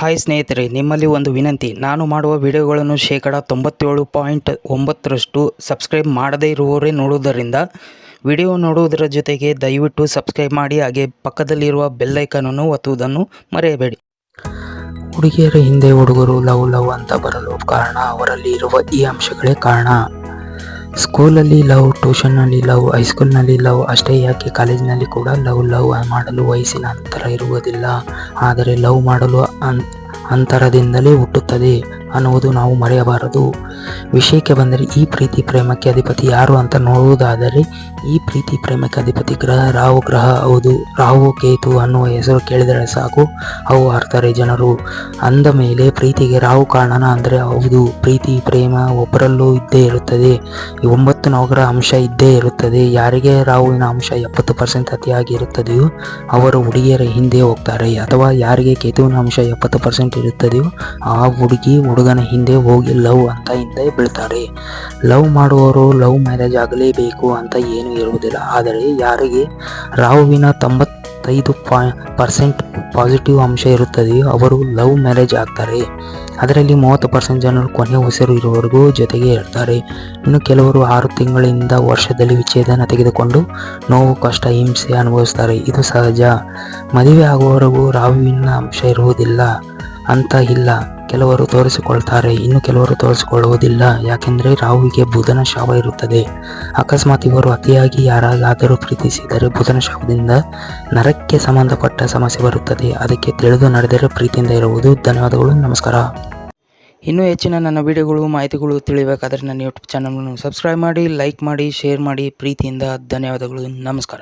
Hi ಸ್ನೇಹಿತರೆ, ನಿಮ್ಮಲ್ಲಿ ಒಂದು ವಿನಂತಿ. ನಾನು ಮಾಡುವ ವಿಡಿಯೋಗಳನ್ನು ಶೇಕಡ ತೊಂಬತ್ತೇಳು ಪಾಯಿಂಟ್ ಒಂಬತ್ತರಷ್ಟು ಸಬ್ಸ್ಕ್ರೈಬ್ ಮಾಡದೇ ಇರುವವರೇ ನೋಡುವುದರಿಂದ ವಿಡಿಯೋ ನೋಡುವುದರ ಜೊತೆಗೆ ದಯವಿಟ್ಟು ಸಬ್ಸ್ಕ್ರೈಬ್ ಮಾಡಿ, ಹಾಗೆ ಪಕ್ಕದಲ್ಲಿರುವ ಬೆಲ್ಲೈಕನನ್ನು ಒತ್ತುವುದನ್ನು ಮರೆಯಬೇಡಿ. ಹುಡುಗಿಯರ ಹಿಂದೆ ಹುಡುಗರು ಲವ್ ಲವ್ ಅಂತ ಬರಲು ಕಾರಣ ಅವರಲ್ಲಿ ಇರುವ ಈ ಅಂಶಗಳೇ ಕಾರಣ. ಸ್ಕೂಲಲ್ಲಿ ಲವ್, ಟ್ಯೂಷನ್ನಲ್ಲಿ ಲವ್, ಹೈಸ್ಕೂಲ್ನಲ್ಲಿ ಲವ್, ಅಷ್ಟೇ ಯಾಕೆ ಕಾಲೇಜಿನಲ್ಲಿ ಕೂಡ ಲವ್ ಲವ್ ಮಾಡಲು ವಯಸ್ಸಿನ ಅಂತರ ಇರುವುದಿಲ್ಲ. ಆದರೆ ಲವ್ ಮಾಡಲು ಅಂತರದಿಂದಲೇ ಹುಟ್ಟುತ್ತದೆ. ಅನ್ನುವುದು ನಾವು ಮರೆಯಬಾರದು. ವಿಷಯಕ್ಕೆ ಬಂದರೆ ಈ ಪ್ರೀತಿ ಪ್ರೇಮಕ್ಕೆ ಅಧಿಪತಿ ಯಾರು ಅಂತ ನೋಡುವುದಾದರೆ ಈ ಪ್ರೀತಿ ಪ್ರೇಮಕ್ಕೆ ಅಧಿಪತಿ ಗ್ರಹ ರಾಹು ಗ್ರಹ ಹೌದು. ರಾಹು, ಕೇತು ಅನ್ನುವ ಹೆಸರು ಕೇಳಿದರೆ ಸಾಕು. ಅವು ಆರ್ತಾರೆ ಜನರು. ಅಂದ ಮೇಲೆ ಪ್ರೀತಿಗೆ ರಾಹು ಕಾರಣನ ಅಂದರೆ ಹೌದು. ಪ್ರೀತಿ, ಪ್ರೇಮ ಒಬ್ಬರಲ್ಲೂ ಇದ್ದೇ ಇರುತ್ತದೆ. ಒಂಬತ್ತು ನವಗ್ರಹ ಅಂಶ ಇದ್ದೇ ಇರುತ್ತದೆ. ಯಾರಿಗೆ ರಾಹುವಿನ ಅಂಶ ಎಪ್ಪತ್ತು ಪರ್ಸೆಂಟ್ ಅತಿಯಾಗಿ ಇರುತ್ತದೆಯೋ ಅವರು ಹುಡುಗಿಯರ ಹಿಂದೆ ಹೋಗ್ತಾರೆ. ಅಥವಾ ಯಾರಿಗೆ ಕೇತುವಿನ ಅಂಶ ಎಪ್ಪತ್ತು ಪರ್ಸೆಂಟ್ ಇರುತ್ತದೆಯೋ ಆ ಹುಡುಗಿ ಹುಡುಗನ ಹಿಂದೆ ಹೋಗಿ ಲವ್ ಅಂತ ಹಿಂದೆ ಬೀಳ್ತಾರೆ. ಲವ್ ಮಾಡುವವರು ಲವ್ ಮ್ಯಾರೇಜ್ ಆಗಲೇಬೇಕು ಅಂತ ಏನೂ ಇರುವುದಿಲ್ಲ. ಆದರೆ ಯಾರಿಗೆ? ರಾಹುವಿನ ತೊಂಬತ್ತೈದು ಪಾ ಪರ್ಸೆಂಟ್ ಪಾಸಿಟಿವ್ ಅಂಶ ಇರುತ್ತದೆಯೋ ಅವರು ಲವ್ ಮ್ಯಾರೇಜ್ ಆಗ್ತಾರೆ. ಅದರಲ್ಲಿ ಮೂವತ್ತು ಪರ್ಸೆಂಟ್ ಜನರು ಕೊನೆ ಉಸಿರು ಇರುವವರೆಗೂ ಜೊತೆಗೆ ಇರ್ತಾರೆ. ಇನ್ನು ಕೆಲವರು ಆರು ತಿಂಗಳಿಂದ ವರ್ಷದಲ್ಲಿ ವಿಚ್ಛೇದನ ತೆಗೆದುಕೊಂಡು ನೋವು, ಕಷ್ಟ, ಹಿಂಸೆ ಅನುಭವಿಸ್ತಾರೆ. ಇದು ಸಹಜ. ಮದುವೆ ಆಗುವವರೆಗೂ ರಾಹುವಿನ ಅಂಶ ಇರುವುದಿಲ್ಲ. ಅಂತ ಇಲ್ಲ. ಕೆಲವರು ತೋರಿಸಿಕೊಳ್ತಾರೆ, ಇನ್ನು ಕೆಲವರು ತೋರಿಸಿಕೊಳ್ಳುವುದಿಲ್ಲ. ಯಾಕೆಂದರೆ ರಾಹುವಿಗೆ ಬುಧನ ಶಾವ ಇರುತ್ತದೆ. ಅಕಸ್ಮಾತ್ ಇವರು ಅತಿಯಾಗಿ ಯಾರಾದರೂ ಪ್ರೀತಿಸಿದರೆ ಬುಧನ ಶಾವದಿಂದ ನರಕ್ಕೆ ಸಂಬಂಧಪಟ್ಟ ಸಮಸ್ಯೆ ಬರುತ್ತದೆ. ಅದಕ್ಕೆ ತಿಳಿದು ನಡೆದರೆ ಪ್ರೀತಿಯಿಂದ ಇರುವುದು. ಧನ್ಯವಾದಗಳು. ನಮಸ್ಕಾರ. ಇನ್ನೂ ಹೆಚ್ಚಿನ ನನ್ನ ವಿಡಿಯೋಗಳು, ಮಾಹಿತಿಗಳು ತಿಳಿಬೇಕಾದರೆ ನನ್ನ ಯೂಟ್ಯೂಬ್ ಚಾನಲನ್ನು ಸಬ್ಸ್ಕ್ರೈಬ್ ಮಾಡಿ ಲೈಕ್ ಮಾಡಿ ಶೇರ್ ಮಾಡಿ. ಪ್ರೀತಿಯಿಂದ ಧನ್ಯವಾದಗಳು. ನಮಸ್ಕಾರ.